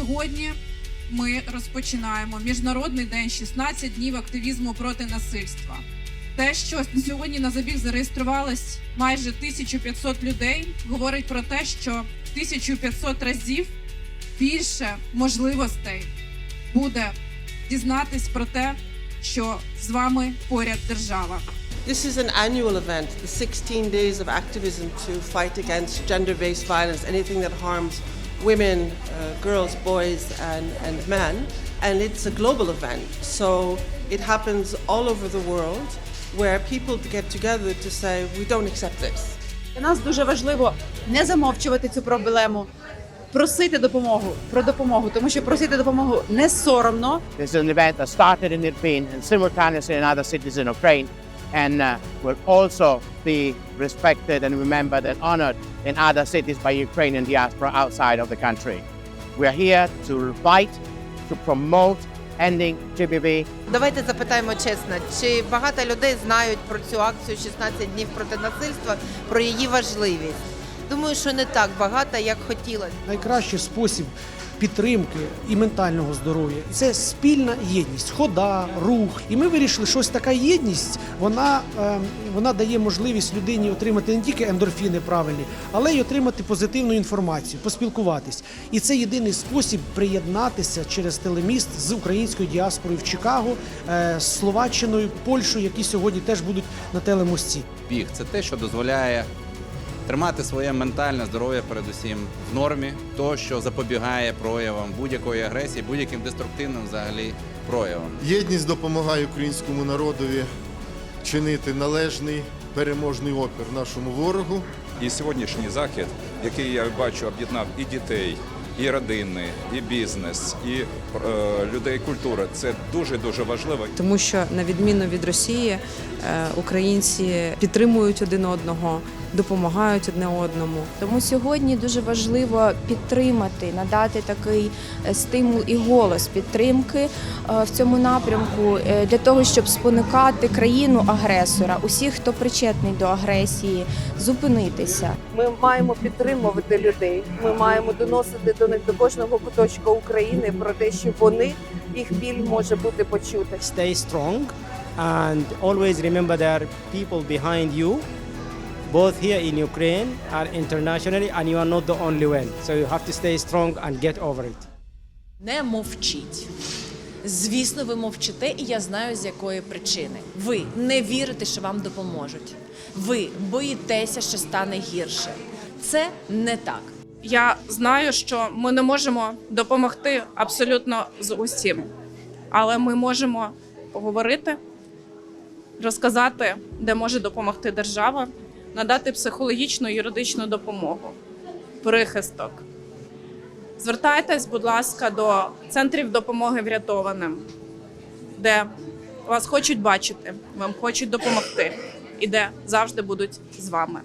Сьогодні ми розпочинаємо міжнародний день 16 днів активізму проти насильства. Те, що сьогодні на забіг зареєструвалось майже 1500 людей, говорить про те, що 1500 разів більше можливостей буде дізнатись про те, що з вами поряд держава. This is an annual event, the 16 days of activism to fight against gender based violence, anything that harms women, uh, girls, boys, and, and men. And it's a global event. So it happens all over the world where people get together to say, we don't accept this. Для нас дуже важливо не замовчувати цю проблему, просити допомогу про допомогу, тому що просити допомогу не соромно. This is an event that started in Irpin and simultaneously in other cities in Ukraine And uh, will also be respected and remembered and honored in other cities by Ukrainian diaspora outside of the country. We are here to fight, to promote ending GBV Давайте запитаємо чесно, чи багато людей знають про цю акцію 16 днів проти насильства, про її важливість? Думаю, що не так багато, як хотілося. найкращий спосіб підтримки і ментального здоров'я це спільна єдність, хода, рух. І ми вирішили, що ось така єдність вона, е, вона дає можливість людині отримати не тільки ендорфіни правильні, але й отримати позитивну інформацію, поспілкуватись. І це єдиний спосіб приєднатися через телеміст з українською діаспорою в Чикаго, е, з Словаччиною, Польщею, які сьогодні теж будуть на телемості. біг це те, що дозволяє тримати своє ментальне здоров'я, передусім в нормі, то що запобігає проявам будь-якої агресії, будь-яким деструктивним взагалі проявам. Єдність допомагає українському народові чинити належний переможний опір нашому ворогу. І сьогоднішній захід, який я бачу, об'єднав і дітей, і родини, і бізнес, і е, людей культури, це дуже дуже важливо. тому що на відміну від Росії е, українці підтримують один одного, допомагають одне одному. Тому сьогодні дуже важливо підтримати, надати такий е, стимул і голос підтримки е, в цьому напрямку е, для того, щоб спонукати країну агресора, усіх, хто причетний до агресії, зупинитися. Ми маємо підтримувати людей. Ми маємо доносити до них до кожного куточка України про те, що вони їх біль може бути почути. stay strong and always remember there are people behind you both here in Ukraine and internationally and you are not the only one so you have to stay strong and get over it Не мовчіть. Звісно, ви мовчите, і я знаю з якої причини. Ви не вірите, що вам допоможуть. Ви боїтеся, що стане гірше. Це не так. Я знаю, що ми не можемо допомогти абсолютно з усім, але ми можемо поговорити, розказати, де може допомогти держава, надати психологічну юридичну допомогу, прихисток. Звертайтесь, будь ласка, до центрів допомоги врятованим, де вас хочуть бачити, вам хочуть допомогти і де завжди будуть з вами.